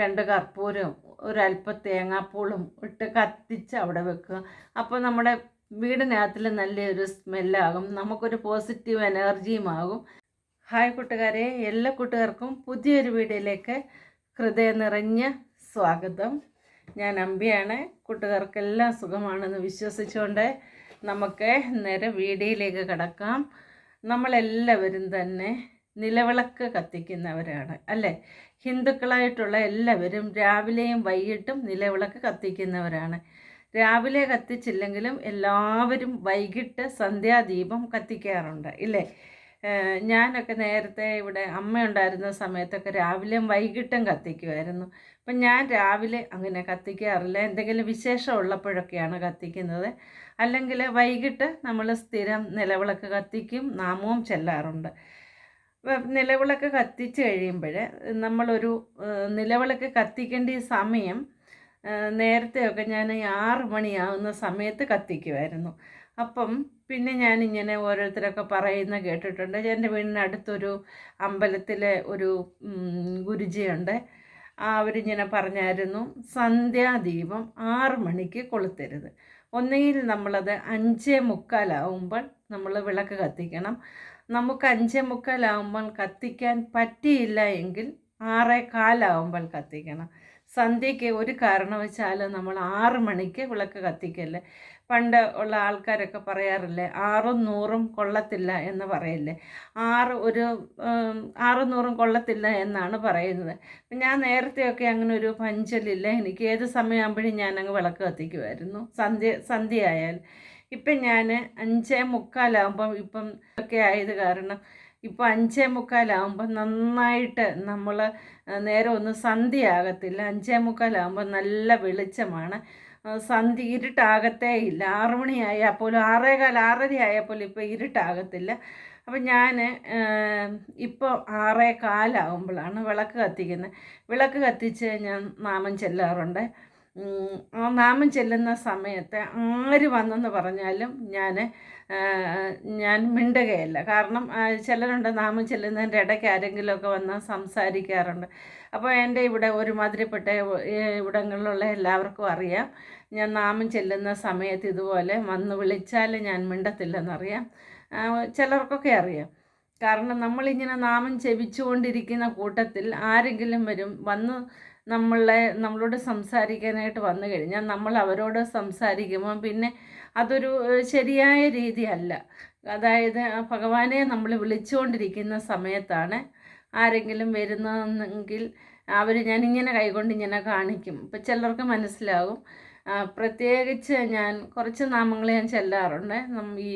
രണ്ട് കർപ്പൂരവും ഒരല്പം തേങ്ങാപ്പൂളും ഇട്ട് കത്തിച്ച് അവിടെ വെക്കുക. അപ്പോൾ നമ്മുടെ വീടിനകത്തിൽ നല്ലൊരു സ്മെല്ലാകും. നമുക്കൊരു പോസിറ്റീവ് എനർജിയുമാകും ഹായ് കൂട്ടുകാരെ എല്ലാ കൂട്ടുകാർക്കും പുതിയൊരു വീഡിയോയിലേക്ക് ഹൃദയം നിറഞ്ഞ സ്വാഗതം. ഞാൻ അമ്പിയാണ്. കൂട്ടുകാർക്കെല്ലാം സുഖമാണെന്ന് വിശ്വസിച്ചുകൊണ്ട് നമുക്ക് നേരെ വീഡിയോയിലേക്ക് കിടക്കാം. നമ്മളെല്ലാവരും തന്നെ നിലവിളക്ക് കത്തിക്കുന്നവരാണ് അല്ലേ? ഹിന്ദുക്കളായിട്ടുള്ള എല്ലാവരും രാവിലെയും വൈകിട്ടും നിലവിളക്ക് കത്തിക്കുന്നവരാണ്. രാവിലെ കത്തിച്ചില്ലെങ്കിലും എല്ലാവരും വൈകിട്ട് സന്ധ്യാദീപം കത്തിക്കാറുണ്ട് ഇല്ലേ? ഞാനൊക്കെ നേരത്തെ ഇവിടെ അമ്മ ഉണ്ടായിരുന്ന സമയത്തൊക്കെ രാവിലെയും വൈകിട്ടും കത്തിക്കുമായിരുന്നു അപ്പം ഞാൻ രാവിലെ അങ്ങനെ കത്തിക്കാറില്ല. എന്തെങ്കിലും വിശേഷം ഉള്ളപ്പോഴൊക്കെയാണ് കത്തിക്കുന്നത്. അല്ലെങ്കിൽ വൈകിട്ട് നമ്മൾ സ്ഥിരം നിലവിളക്ക് കത്തിക്കും നാമവും ചെല്ലാറുണ്ട്. നിലവിളക്ക് കത്തിച്ച് കഴിയുമ്പോൾ നമ്മളൊരു നിലവിളക്ക് കത്തിക്കേണ്ട ഈ സമയം നേരത്തെയൊക്കെ ഞാൻ ഈ ആറ് മണിയാവുന്ന സമയത്ത് കത്തിക്കുമായിരുന്നു അപ്പം പിന്നെ ഞാനിങ്ങനെ ഓരോരുത്തരൊക്കെ പറയുന്ന കേട്ടിട്ടുണ്ട്. എന്റെ വീടിനടുത്തൊരു അമ്പലത്തിലെ ഒരു ഗുരുജിയുണ്ട്. അവരിങ്ങനെ പറഞ്ഞായിരുന്നു സന്ധ്യാദീപം ആറ് മണിക്ക് കൊളുത്തരുത്. ഒന്നുകിൽ നമ്മളത് അഞ്ചേ മുക്കാലാവുമ്പോൾ നമ്മൾ വിളക്ക് കത്തിക്കണം. നമുക്ക് അഞ്ചേ മുക്കാലാവുമ്പോൾ കത്തിക്കാൻ പറ്റിയില്ല എങ്കിൽ ആറേ കാലാവുമ്പോൾ കത്തിക്കണം. സന്ധ്യയ്ക്ക് ഒരു കാരണവശാലും നമ്മൾ ആറ് മണിക്ക് വിളക്ക് കത്തിക്കല്ലേ? പണ്ട് ഉള്ള ആൾക്കാരൊക്കെ പറയാറില്ലേ ആറും നൂറും കൊള്ളത്തില്ല എന്ന് പറയില്ലേ? ആറ് ഒരു ആറും നൂറും കൊള്ളത്തില്ല എന്നാണ് പറയുന്നത്. ഞാൻ നേരത്തെയൊക്കെ അങ്ങനെ ഒരു പഞ്ചലില്ല. എനിക്ക് ഏത് സമയമാകുമ്പോഴും ഞാനങ്ങ് വിളക്ക് കത്തിക്കുമായിരുന്നു. സന്ധ്യ സന്ധ്യ ആയാൽ ഇപ്പം ഞാൻ അഞ്ചേ മുക്കാലാകുമ്പം ഇപ്പം ഒക്കെ ആയത് കാരണം ഇപ്പോൾ അഞ്ചേ മുക്കാലാകുമ്പോൾ നന്നായിട്ട് നമ്മൾ നേരെ ഒന്ന് സന്ധ്യയാകത്തില്ല അഞ്ചേ മുക്കാലാകുമ്പോൾ നല്ല വെളിച്ചമാണ്. സന്ധി ഇരുട്ടാകത്തേ ഇല്ല. ആറു മണിയായാൽ പോലും ആറേകാൽ ആറര ആയാൽ പോലും ഇപ്പോൾ ഇരുട്ടാകത്തില്ല. അപ്പം ഞാൻ ഇപ്പോൾ ആറേ കാലാകുമ്പോഴാണ് വിളക്ക് കത്തിക്കുന്നത്. വിളക്ക് കത്തിച്ച് ഞാൻ നാമം ചെല്ലാറുണ്ട്. ആ നാമം ചെല്ലുന്ന സമയത്ത് ആര് വന്നെന്ന് പറഞ്ഞാലും ഞാൻ ഞാൻ മിണ്ടുകയല്ല. കാരണം ചിലരുണ്ട് നാമം ചെല്ലുന്നതിന്റെ ഇടയ്ക്ക് ആരെങ്കിലുമൊക്കെ വന്ന് സംസാരിക്കാറുണ്ട്. അപ്പോൾ എന്റെ ഇവിടെ ഒരുമാതിരിപ്പെട്ട ഇവിടങ്ങളിലുള്ള എല്ലാവർക്കും അറിയാം. ഞാൻ നാമം ചെല്ലുന്ന സമയത്ത് ഇതുപോലെ വന്ന് വിളിച്ചാൽ ഞാൻ മിണ്ടത്തില്ലെന്നറിയാം. ചിലർക്കൊക്കെ അറിയാം. കാരണം നമ്മളിങ്ങനെ നാമം ചെവിച്ചുകൊണ്ടിരിക്കുന്ന കൂട്ടത്തിൽ ആരെങ്കിലും വരും വന്ന് നമ്മളെ നമ്മളോട് സംസാരിക്കാനായിട്ട് വന്നു കഴിഞ്ഞാൽ നമ്മൾ അവരോട് സംസാരിക്കുമ്പോൾ പിന്നെ അതൊരു ശരിയായ രീതിയല്ല. അതായത് ഭഗവാനെ നമ്മൾ വിളിച്ചുകൊണ്ടിരിക്കുന്ന സമയത്താണ് ആരെങ്കിലും വരുന്നതെങ്കിൽ അവർ ഞാനിങ്ങനെ കൈകൊണ്ട് ഇങ്ങനെ കാണിക്കും. ഇപ്പം ചിലർക്ക് മനസ്സിലാകും പ്രത്യേകിച്ച് ഞാൻ കുറച്ച് നാമങ്ങൾ ഞാൻ ചെല്ലാറുണ്ട്. ഈ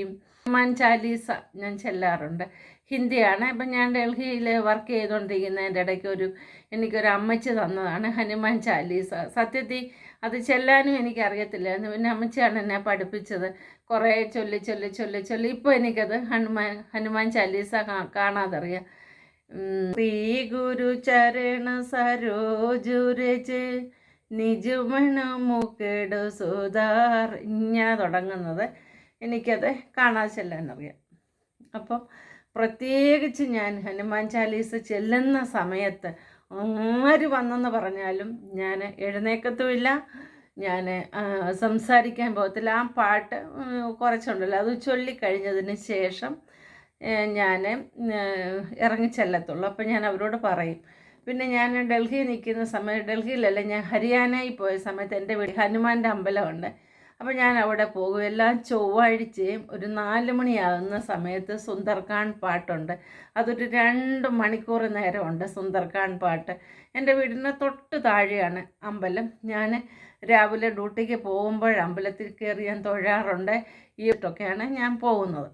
ഹനുമാൻ ചാലീസ ഞാൻ ചെല്ലാറുണ്ട്. ഹിന്ദിയാണ്. അപ്പം ഞാൻ ഡൽഹിയിൽ വർക്ക് ചെയ്തുകൊണ്ടിരിക്കുന്നതിന്റെ ഇടയ്ക്ക് ഒരു എനിക്കൊരു അമ്മച്ചി തന്നതാണ് ഹനുമാൻ ചാലീസ. സത്യത്തിൽ അത് ചെല്ലാനും എനിക്കറിയത്തില്ലായിരുന്നു പിന്നെ അമ്മച്ചിയാണ് എന്നെ പഠിപ്പിച്ചത്. കുറേ ചൊല്ലി ചൊല്ലി ചൊല്ലി ചൊല്ലി. ഇപ്പോൾ എനിക്കത് ഹനുമാൻ ഹനുമാൻ ചാലീസ കാണാതറിയാം. ശ്രീ ഗുരു ചരണ സരോജുരജ് നിജുമണ മുക്കേട് സുധാർ ഇങ്ങനെ തുടങ്ങുന്നത് എനിക്കത് കാണാൻ ചെല്ലാനറിയാം. അപ്പം പ്രത്യേകിച്ച് ഞാൻ ഹനുമാൻ ചാലീസ് ചെല്ലുന്ന സമയത്ത് ആര് വന്നെന്ന് പറഞ്ഞാലും ഞാൻ എഴുന്നേക്കത്തുമില്ല. ഞാൻ സംസാരിക്കാൻ പോകത്തില്ല. ആ പാട്ട് കുറച്ചുണ്ടല്ലോ. അത് ചൊല്ലിക്കഴിഞ്ഞതിന് ശേഷം ഞാൻ ഇറങ്ങിച്ചെല്ലത്തുള്ളൂ അപ്പം ഞാൻ അവരോട് പറയും. പിന്നെ ഞാൻ ഡൽഹിയിൽ നിൽക്കുന്ന സമയം ഡൽഹിയിലല്ല ഞാൻ ഹരിയാനയിൽ പോയ സമയത്ത് എന്റെ വീട് ഹനുമാന്റെ അമ്പലമുണ്ട്. അപ്പോൾ ഞാൻ അവിടെ പോകും. എല്ലാം ചൊവ്വാഴ്ചയും ഒരു നാല് മണിയാകുന്ന സമയത്ത് സുന്ദർഖാൻ പാട്ടുണ്ട്. അതൊരു രണ്ട് മണിക്കൂർ നേരമുണ്ട് സുന്ദർഖാൻ പാട്ട്. എന്റെ വീടിന് തൊട്ട് താഴെയാണ് അമ്പലം. ഞാൻ രാവിലെ ഡ്യൂട്ടിക്ക് പോകുമ്പോൾ അമ്പലത്തിൽ കയറി ഞാൻ തൊഴാറുണ്ട്. ഈ ഇട്ടൊക്കെയാണ് ഞാൻ പോകുന്നത്.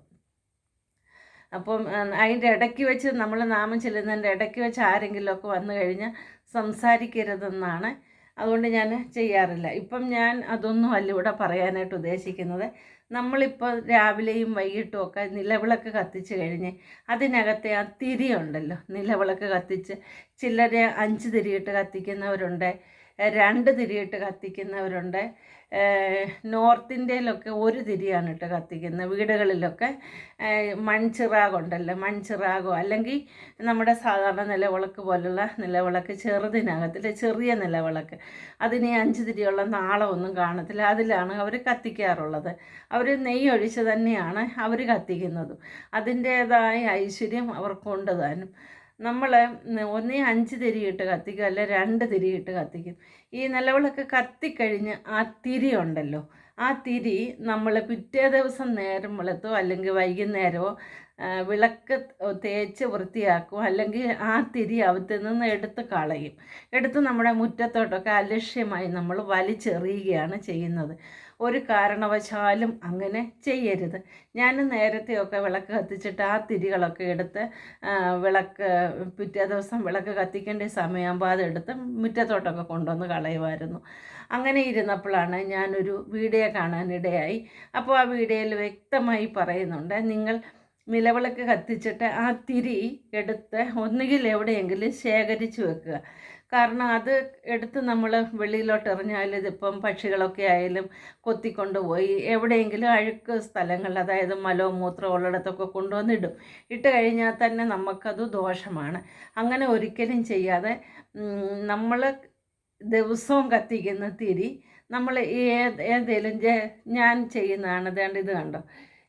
അപ്പം അതിന്റെ ഇടയ്ക്ക് വെച്ച് നമ്മൾ നാമം ചെല്ലുന്നതിന്റെ ഇടയ്ക്ക് വെച്ച് ആരെങ്കിലുമൊക്കെ വന്നു കഴിഞ്ഞാൽ സംസാരിക്കരുതെന്നാണ് അതുകൊണ്ട് ഞാൻ ചെയ്യാറില്ല. ഇപ്പം ഞാൻ അതൊന്നും അല്ല ഇവിടെ പറയാനായിട്ട് ഉദ്ദേശിക്കുന്നത്. നമ്മളിപ്പോൾ രാവിലെയും വൈകിട്ടും ഒക്കെ നിലവിളക്ക് കത്തിച്ച് കഴിഞ്ഞ് അതിനകത്തെ ആ തിരിയുണ്ടല്ലോ. നിലവിളക്ക് കത്തിച്ച് ചിലരെ അഞ്ച് തിരിയിട്ട് കത്തിക്കുന്നവരുണ്ട്. രണ്ട് തിരിയിട്ട് കത്തിക്കുന്നവരുണ്ട്. നോർത്ത് ഇന്ത്യയിലൊക്കെ ഒരു തിരിയാണ് ഇട്ട് കത്തിക്കുന്നത് വീടുകളിലൊക്കെ മൺചിറാകുണ്ടല്ലോ മൺചിറാകോ അല്ലെങ്കിൽ നമ്മുടെ സാധാരണ നിലവിളക്ക് പോലുള്ള നിലവിളക്ക് ചെറുതിനകത്തിൽ ചെറിയ നിലവിളക്ക്. അതിന് അഞ്ച് തിരിയുള്ള നാളമൊന്നും കാണത്തില്ല. അതിലാണ് അവർ കത്തിക്കാറുള്ളത്. അവർ നെയ്യ് ഒഴിച്ച് തന്നെയാണ് അവർ കത്തിക്കുന്നതും. അതിന്റേതായ ഐശ്വര്യം അവർക്കുണ്ട് താനും. നമ്മൾ ഒന്നേ അഞ്ച് തിരിയിട്ട് കത്തിക്കും അല്ലെ രണ്ട് തിരിയിട്ട് കത്തിക്കും. ഈ നിലവിളക്ക് കത്തിക്കഴിഞ്ഞ് ആ തിരി ഉണ്ടല്ലോ ആ തിരി നമ്മൾ പിറ്റേ ദിവസം നേരം വെളുത്തോ അല്ലെങ്കിൽ വൈകുന്നേരമോ വിളക്ക് തേച്ച് വൃത്തിയാക്കും അല്ലെങ്കിൽ ആ തിരി അവത്തിൽ നിന്ന് എടുത്ത് കളയും. എടുത്ത് നമ്മുടെ മുറ്റത്തോട്ടൊക്കെ അലക്ഷ്യമായി നമ്മൾ വലിച്ചെറിയുകയാണ് ചെയ്യുന്നത്. ഒരു കാരണവശാലും അങ്ങനെ ചെയ്യരുത്. ഞാൻ നേരത്തെയൊക്കെ വിളക്ക് കത്തിച്ചിട്ട് ആ തിരികളൊക്കെ എടുത്ത് വിളക്ക് പിറ്റേ ദിവസം വിളക്ക് കത്തിക്കേണ്ട സമയമാകുമ്പോൾ അതെടുത്ത് മുറ്റത്തോട്ടൊക്കെ കൊണ്ടുവന്ന് കളയുമായിരുന്നു. അങ്ങനെ ഇരുന്നപ്പോഴാണ് ഞാനൊരു വീഡിയോ കാണാനിടയായി. അപ്പോൾ ആ വീഡിയോയിൽ വ്യക്തമായി പറയുന്നുണ്ട് നിങ്ങൾ നിലവിളക്ക് കത്തിച്ചിട്ട് ആ തിരി എടുത്ത് ഒന്നുകിൽ എവിടെയെങ്കിലും ശേഖരിച്ച് വെക്കുക. കാരണം അത് എടുത്ത് നമ്മൾ വെളിയിലോട്ട് എറിഞ്ഞാൽ ഇതിപ്പം പക്ഷികളൊക്കെ ആയാലും കൊത്തിക്കൊണ്ടുപോയി എവിടെയെങ്കിലും അഴുക്ക് സ്ഥലങ്ങൾ അതായത് മലോ മൂത്രമോ ഉള്ളിടത്തൊക്കെ കൊണ്ടുവന്നിടും. ഇട്ട് കഴിഞ്ഞാൽ തന്നെ നമുക്കത് ദോഷമാണ്. അങ്ങനെ ഒരിക്കലും ചെയ്യാതെ നമ്മൾ ദിവസവും കത്തിക്കുന്ന തിരി നമ്മൾ ഏത് ഏതെങ്കിലും ഞാൻ ചെയ്യുന്നതാണ്. അതേണ്ട ഇത് കണ്ടോ?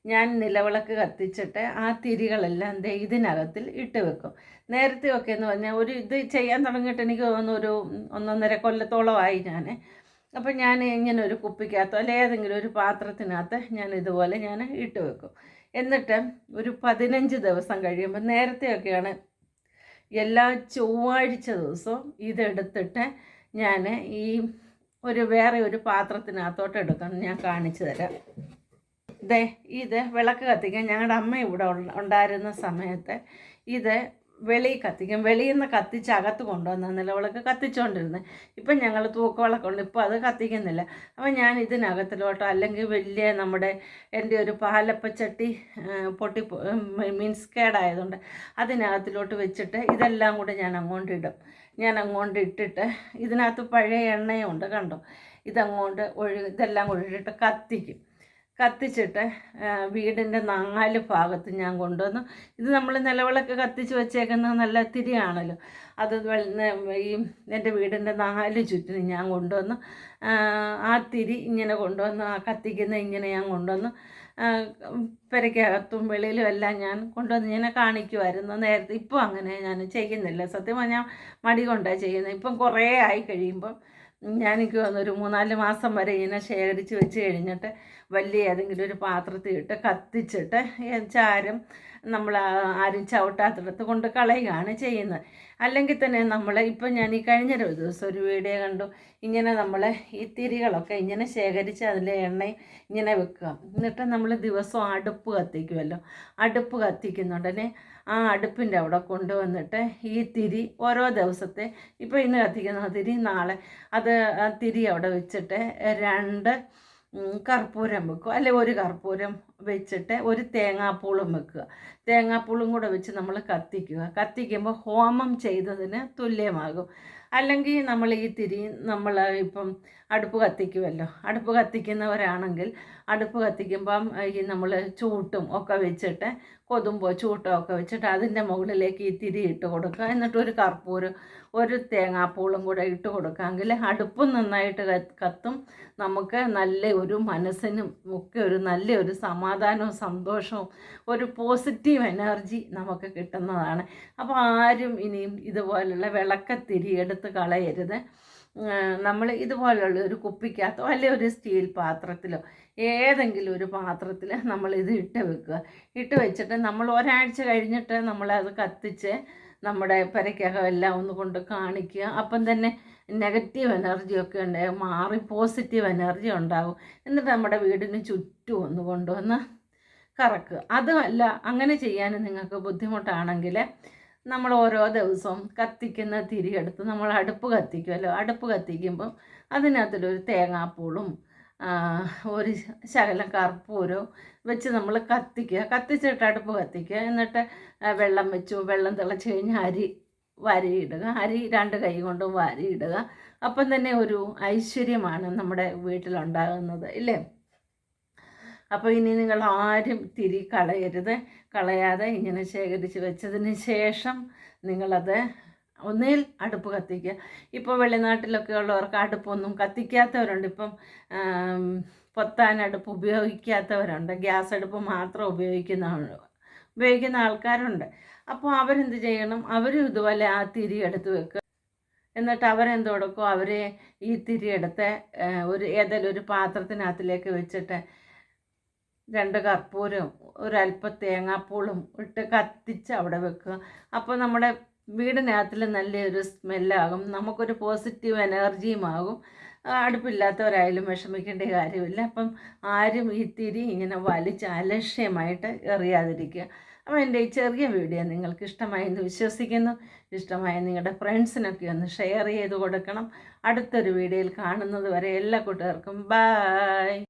ഞാൻ നിലവിളക്ക് കത്തിച്ചിട്ട് ആ തിരികളെല്ലാം ദേ ഇതിനകത്തിൽ ഇട്ട് വെക്കും. നേരത്തെ ഒക്കെ എന്ന് പറഞ്ഞാൽ ഒരു ഇത് ചെയ്യാൻ തുടങ്ങിയിട്ട് എനിക്ക് തോന്നുന്നു ഒരു ഒന്നൊന്നര കൊല്ലത്തോളമായി ഞാൻ അപ്പം ഞാൻ ഇങ്ങനെ ഒരു കുപ്പിക്കകത്തോ അല്ലെ ഏതെങ്കിലും ഒരു പാത്രത്തിനകത്ത് ഞാൻ ഇതുപോലെ ഞാൻ ഇട്ട് വെക്കും. എന്നിട്ട് ഒരു പതിനഞ്ച് ദിവസം കഴിയുമ്പോൾ നേരത്തെയൊക്കെയാണ് എല്ലാ ചൊവ്വാഴ്ച ദിവസവും ഇതെടുത്തിട്ട് ഞാൻ ഈ ഒരു വേറെ ഒരു പാത്രത്തിനകത്തോട്ട് എടുക്കണം ഞാൻ കാണിച്ചു തരാം. ദേ ഇത് വിളക്ക് കത്തിക്കാൻ ഞങ്ങളുടെ അമ്മ ഇവിടെ ഉണ്ടായിരുന്ന സമയത്ത് ഇത് വെളി കത്തിക്കും. വെളിയിൽ നിന്ന് കത്തിച്ച് അകത്ത് കൊണ്ടുവന്ന നിലവിളക്ക് കത്തിച്ചുകൊണ്ടിരുന്നത് ഇപ്പം ഞങ്ങൾ തൂക്കവിളക്കുണ്ട് ഇപ്പോൾ അത് കത്തിക്കുന്നില്ല. അപ്പം ഞാൻ ഇതിനകത്തിലോട്ടോ അല്ലെങ്കിൽ വലിയ നമ്മുടെ എന്റെ ഒരു പാലപ്പച്ചട്ടി പൊട്ടി മീൻസ് കേടായതുകൊണ്ട് അതിനകത്തിലോട്ട് വെച്ചിട്ട് ഇതെല്ലാം കൂടെ ഞാൻ അങ്ങോട്ട് ഇടും. ഞാൻ അങ്ങോട്ട് ഇട്ടിട്ട് ഇതിനകത്ത് പഴയ എണ്ണയുണ്ട് കണ്ടോ? ഇതങ്ങോട്ട് ഒഴു ഇതെല്ലാം കൂടെ ഇട്ടിട്ട് കത്തിക്കും. കത്തിച്ചിട്ട് വീടിന്റെ നാല് ഭാഗത്ത് ഞാൻ കൊണ്ടുവന്നു. ഇത് നമ്മൾ നിലവിളക്ക് കത്തിച്ച് വെച്ചേക്കുന്ന നല്ല തിരിയാണല്ലോ. അത് ഈ എന്റെ വീടിന്റെ നാല് ചുറ്റിനും ഞാൻ കൊണ്ടുവന്നു. ആ തിരി ഇങ്ങനെ കൊണ്ടുവന്നു ആ കത്തിക്കുന്ന ഇങ്ങനെ ഞാൻ കൊണ്ടുവന്നു. പെരയ്ക്കകത്തും വെളിയിലും എല്ലാം ഞാൻ കൊണ്ടുവന്ന്. ഇങ്ങനെ കാണിക്കുമായിരുന്നു നേരത്തെ ഇപ്പോൾ അങ്ങനെ ഞാൻ ചെയ്യുന്നില്ല. സത്യം പറഞ്ഞാൽ മടി കൊണ്ടാണ് ചെയ്യുന്നത്. ഇപ്പം കുറേ ആയി കഴിയുമ്പം ഞാൻ എനിക്ക് തോന്നുന്നു മൂന്നാൽ മാസം വരെ ഇങ്ങനെ ശേഖരിച്ച് വെച്ച് കഴിഞ്ഞിട്ട് വലിയ ഏതെങ്കിലും ഒരു പാത്രത്തിൽ ഇട്ട് കത്തിച്ചിട്ട് ചാരം നമ്മൾ ആരും ചവിട്ടാത്തിടത്ത് കൊണ്ട് കളയുകയാണ് ചെയ്യുന്നത്. അല്ലെങ്കിൽ തന്നെ നമ്മൾ ഇപ്പം ഞാൻ ഈ കഴിഞ്ഞ ഒരു ദിവസം ഒരു വീഡിയോ കണ്ടു. ഇങ്ങനെ നമ്മൾ ഈ തിരികളൊക്കെ ഇങ്ങനെ ശേഖരിച്ച് അതിലെ എണ്ണയും ഇങ്ങനെ വെക്കുക. എന്നിട്ട് നമ്മൾ ദിവസവും അടുപ്പ് കത്തിക്കുമല്ലോ അടുപ്പ് കത്തിക്കുന്നുടനെ ആ അടുപ്പിന്റെ അവിടെ കൊണ്ടുവന്നിട്ട് ഈ തിരി ഓരോ ദിവസത്തെ ഇപ്പോൾ ഇന്ന് കത്തിക്കുന്ന തിരി നാളെ അത് തിരി അവിടെ വെച്ചിട്ട് രണ്ട് കർപ്പൂരം വെക്കും. അല്ലെ ഒരു കർപ്പൂരം വെച്ചിട്ട് ഒരു തേങ്ങാപ്പൂളും വെക്കുക. തേങ്ങാപ്പൂളും കൂടെ വെച്ച് നമ്മൾ കത്തിക്കുക. കത്തിക്കുമ്പോൾ ഹോമം ചെയ്തതിന് തുല്യമാകും. അല്ലെങ്കിൽ നമ്മൾ ഈ തിരി നമ്മൾ ഇപ്പം അടുപ്പ് കത്തിക്കുമല്ലോ. അടുപ്പ് കത്തിക്കുന്നവരാണെങ്കിൽ അടുപ്പ് കത്തിക്കുമ്പം ഈ നമ്മൾ ചൂട്ടും ഒക്കെ വെച്ചിട്ട് കൊതുമ്പോ ചൂട്ടോ ഒക്കെ വെച്ചിട്ട് അതിന്റെ മുകളിലേക്ക് ഈ തിരി ഇട്ട് കൊടുക്കുക. എന്നിട്ട് ഒരു കർപ്പൂരം ഒരു തേങ്ങാപ്പൂളും കൂടെ ഇട്ട് കൊടുക്കാമെങ്കിൽ അടുപ്പും നന്നായിട്ട് കത്തും നമുക്ക് നല്ല ഒരു മനസ്സിനും ഒക്കെ ഒരു നല്ല ഒരു സമാധാനവും സന്തോഷവും ഒരു പോസിറ്റീവ് എനർജി നമുക്ക് കിട്ടുന്നതാണ്. അപ്പോൾ ആരും ഇനിയും ഇതുപോലുള്ള വിളക്കത്തിരി എടുത്ത് കളയരുത്. നമ്മൾ ഇതുപോലെയുള്ള ഒരു കുപ്പിക്കകത്തോ അല്ലെങ്കിൽ ഒരു സ്റ്റീൽ പാത്രത്തിലോ ഏതെങ്കിലും ഒരു പാത്രത്തിൽ നമ്മൾ ഇത് ഇട്ട് വെക്കുക. ഇട്ട് വെച്ചിട്ട് നമ്മൾ ഒരാഴ്ച കഴിഞ്ഞിട്ട് നമ്മളത് കത്തിച്ച് നമ്മുടെ പെരയ്ക്കകം എല്ലാം ഒന്ന് കൊണ്ട് കാണിക്കുക. അപ്പം തന്നെ നെഗറ്റീവ് എനർജിയൊക്കെ ഉണ്ടാകും മാറി പോസിറ്റീവ് എനർജി ഉണ്ടാകും എന്നിട്ട് നമ്മുടെ വീടിന് ചുറ്റും ഒന്ന് കൊണ്ടുവന്ന് കറക്കുക. അതുമല്ല അങ്ങനെ ചെയ്യാൻ നിങ്ങൾക്ക് ബുദ്ധിമുട്ടാണെങ്കിൽ നമ്മൾ ഓരോ ദിവസവും കത്തിക്കുന്ന തിരിയെടുത്ത് നമ്മൾ അടുപ്പ് കത്തിക്കുമല്ലോ? അടുപ്പ് കത്തിക്കുമ്പം അതിനകത്തിലൊരു തേങ്ങാപ്പൂളും ഒരു ശകലം കർപ്പൂരവും വെച്ച് നമ്മൾ കത്തിക്കുക. കത്തിച്ചിട്ട് അടുപ്പ് കത്തിക്കുക. എന്നിട്ട് വെള്ളം വെച്ചു. വെള്ളം തിളച്ച് കഴിഞ്ഞാൽ അരി വരിയിടുക. അരി രണ്ട് കൈ കൊണ്ടും വാരിയിടുക. അപ്പം തന്നെ ഒരു ഐശ്വര്യമാണ് നമ്മുടെ വീട്ടിലുണ്ടാകുന്നത് ഇല്ലേ? അപ്പോൾ ഇനി നിങ്ങൾ ആരും തിരി കളയരുത്. കളയാതെ ഇങ്ങനെ ശേഖരിച്ച് വെച്ചതിന് ശേഷം നിങ്ങളത് ഒന്നിൽ അടുപ്പ് കത്തിക്കുക. ഇപ്പോൾ വെളിനാട്ടിലൊക്കെ ഉള്ളവർക്ക് അടുപ്പൊന്നും കത്തിക്കാത്തവരുണ്ട്. ഇപ്പം പൊത്താൻ അടുപ്പ് ഉപയോഗിക്കാത്തവരുണ്ട്. ഗ്യാസ് അടുപ്പ് മാത്രം ഉപയോഗിക്കുന്ന ഉപയോഗിക്കുന്ന ആൾക്കാരുണ്ട്. അപ്പോൾ അവരെന്ത് ചെയ്യണം? അവരും ഇതുപോലെ ആ തിരി എടുത്ത് വെക്കുക. എന്നിട്ട് അവരെന്ത് കൊടുക്കും? അവർ ഈ തിരി എടുത്ത് ഒരു ഏതെങ്കിലും ഒരു പാത്രത്തിനകത്തിലേക്ക് വെച്ചിട്ട് രണ്ട് കർപ്പൂരവും ഒരല്പ തേങ്ങാപ്പൂളും ഇട്ട് കത്തിച്ച് അവിടെ വെക്കുക. അപ്പോൾ നമ്മുടെ വീടിനകത്തിൽ നല്ലൊരു സ്മെല്ലാകും. നമുക്കൊരു പോസിറ്റീവ് എനർജിയും ആകും. ആ, അടുപ്പില്ലാത്തവരായാലും വിഷമിക്കേണ്ട കാര്യമില്ല. അപ്പം ആരും ഈ തിരി ഇങ്ങനെ വലിച്ച് അലക്ഷ്യമായിട്ട് എറിയാതിരിക്കുക. അപ്പോൾ എന്റെ ഈ ചെറിയ വീഡിയോ നിങ്ങൾക്ക് ഇഷ്ടമായെന്ന് വിശ്വസിക്കുന്നു. ഇഷ്ടമായ നിങ്ങളുടെ ഫ്രണ്ട്സിനൊക്കെ ഒന്ന് ഷെയർ ചെയ്ത് കൊടുക്കണം. അടുത്തൊരു വീഡിയോയിൽ കാണുന്നത് വരെ എല്ലാ കൂട്ടുകാർക്കും ബായ്